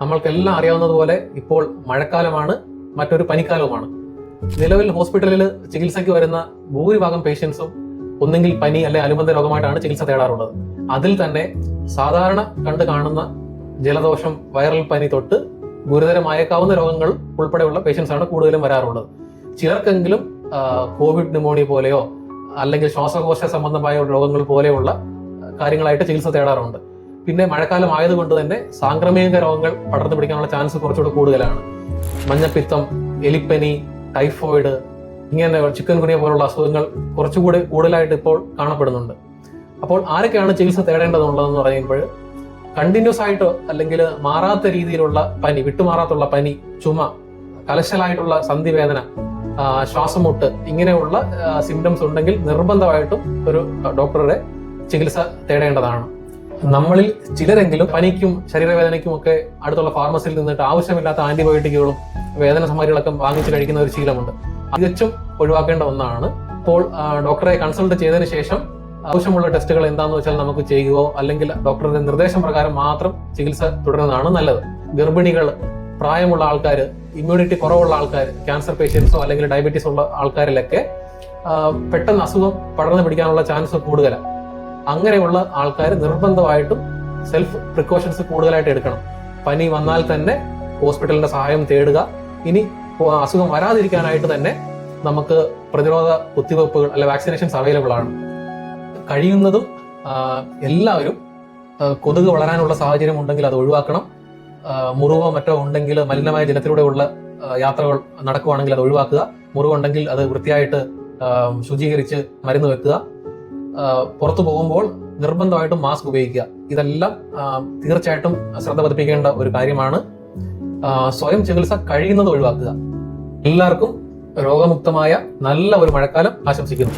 നമ്മൾക്കെല്ലാം അറിയാവുന്നതുപോലെ ഇപ്പോൾ മഴക്കാലമാണ് മറ്റൊരു പനിക്കാലവുമാണ്. നിലവിൽ ഹോസ്പിറ്റലിൽ ചികിത്സയ്ക്ക് വരുന്ന ഭൂരിഭാഗം പേഷ്യൻസും ഒന്നെങ്കിൽ പനി അല്ലെ അനുബന്ധ രോഗമായിട്ടാണ് ചികിത്സ തേടാറുള്ളത്. അതിൽ തന്നെ സാധാരണ കണ്ടു കാണുന്ന ജലദോഷം വൈറൽ പനി തൊട്ട് ഗുരുതരമായേക്കാവുന്ന രോഗങ്ങൾ ഉൾപ്പെടെയുള്ള പേഷ്യൻസ് ആണ് കൂടുതലും വരാറുള്ളത്. ചിലർക്കെങ്കിലും കോവിഡ് ന്യൂമോണിയ പോലെയോ അല്ലെങ്കിൽ ശ്വാസകോശ സംബന്ധമായ രോഗങ്ങൾ പോലെയുള്ള കാര്യങ്ങളായിട്ട് ചികിത്സ തേടാറുണ്ട്. പിന്നെ മഴക്കാലം ആയതുകൊണ്ട് തന്നെ സാംക്രമിക രോഗങ്ങൾ പടർന്നു പിടിക്കാനുള്ള ചാൻസ് കുറച്ചുകൂടെ കൂടുതലാണ്. മഞ്ഞപ്പിത്തം എലിപ്പനി ടൈഫോയിഡ് ഇങ്ങനെ ചിക്കൻ കുനിയ പോലുള്ള അസുഖങ്ങൾ കുറച്ചുകൂടി കൂടുതലായിട്ട് ഇപ്പോൾ കാണപ്പെടുന്നുണ്ട്. അപ്പോൾ ആരൊക്കെയാണ് ചികിത്സ തേടേണ്ടതുള്ളതെന്ന് പറയുമ്പോൾ കണ്ടിന്യൂസ് ആയിട്ട് അല്ലെങ്കിൽ മാറാത്ത രീതിയിലുള്ള പനി വിട്ടുമാറാത്തുള്ള പനി ചുമ കലശലായിട്ടുള്ള സന്ധിവേദന ശ്വാസമുട്ട് ഇങ്ങനെയുള്ള സിംറ്റംസ് ഉണ്ടെങ്കിൽ നിർബന്ധമായിട്ടും ഒരു ഡോക്ടറുടെ ചികിത്സ തേടേണ്ടതാണ്. നമ്മളിൽ ചിലരെങ്കിലും പനിക്കും ശരീരവേദനയ്ക്കും ഒക്കെ അടുത്തുള്ള ഫാർമസിയിൽ നിന്നിട്ട് ആവശ്യമില്ലാത്ത ആന്റിബയോട്ടിക്കുകളും വേദന സംഹാരികളൊക്കെ വാങ്ങിച്ച് കഴിക്കുന്ന ഒരു ശീലമുണ്ട്. തികച്ചും ഒഴിവാക്കേണ്ട ഒന്നാണ്. അപ്പോൾ ഡോക്ടറെ കൺസൾട്ട് ചെയ്തതിനു ശേഷം ആവശ്യമുള്ള ടെസ്റ്റുകൾ എന്താണെന്ന് വെച്ചാൽ നമുക്ക് ചെയ്യുകയോ അല്ലെങ്കിൽ ഡോക്ടറുടെ നിർദ്ദേശം പ്രകാരം മാത്രം ചികിത്സ തുടരുന്നതാണ് നല്ലത്. ഗർഭിണികൾ പ്രായമുള്ള ആൾക്കാർ ഇമ്മ്യൂണിറ്റി കുറവുള്ള ആൾക്കാർ ക്യാൻസർ പേഷ്യൻസോ അല്ലെങ്കിൽ ഡയബറ്റീസ് ഉള്ള ആൾക്കാരിലൊക്കെ പെട്ടെന്ന് അസുഖം പടർന്നു പിടിക്കാനുള്ള ചാൻസ് കൂടുതലാണ് അങ്ങനെയുള്ള ആൾക്കാർ നിർബന്ധമായിട്ടും സെൽഫ് പ്രിക്കോഷൻസ് കൂടുതലായിട്ട് എടുക്കണം. പനി വന്നാൽ തന്നെ ഹോസ്പിറ്റലിന്റെ സഹായം തേടുക. ഇനി അസുഖം വരാതിരിക്കാനായിട്ട് തന്നെ നമുക്ക് പ്രതിരോധ കുത്തിവയ്പ്പുകൾ അല്ലെ വാക്സിനേഷൻസ് അവൈലബിൾ ആണ്. കഴിയുന്നതും എല്ലാവരും കൊതുക് വളരാനുള്ള സാഹചര്യം ഉണ്ടെങ്കിൽ അത് ഒഴിവാക്കണം. മുറിവോ മറ്റോ ഉണ്ടെങ്കിൽ മലിനമായ ജലത്തിലൂടെയുള്ള യാത്രകൾ നടക്കുവാണെങ്കിൽ അത് ഒഴിവാക്കുക. മുറിവുണ്ടെങ്കിൽ അത് വൃത്തിയായിട്ട് ശുചീകരിച്ച് മരുന്ന് വെക്കുക. പുറത്തു പോകുമ്പോൾ നിർബന്ധമായിട്ടും മാസ്ക് ഉപയോഗിക്കുക. ഇതെല്ലാം തീർച്ചയായിട്ടും ശ്രദ്ധ പതിപ്പിക്കേണ്ട ഒരു കാര്യമാണ്. സ്വയം ചികിത്സ കഴിയുന്നത് ഒഴിവാക്കുക. എല്ലാവർക്കും രോഗമുക്തമായ നല്ല ഒരു മഴക്കാലം ആശംസിക്കുന്നു.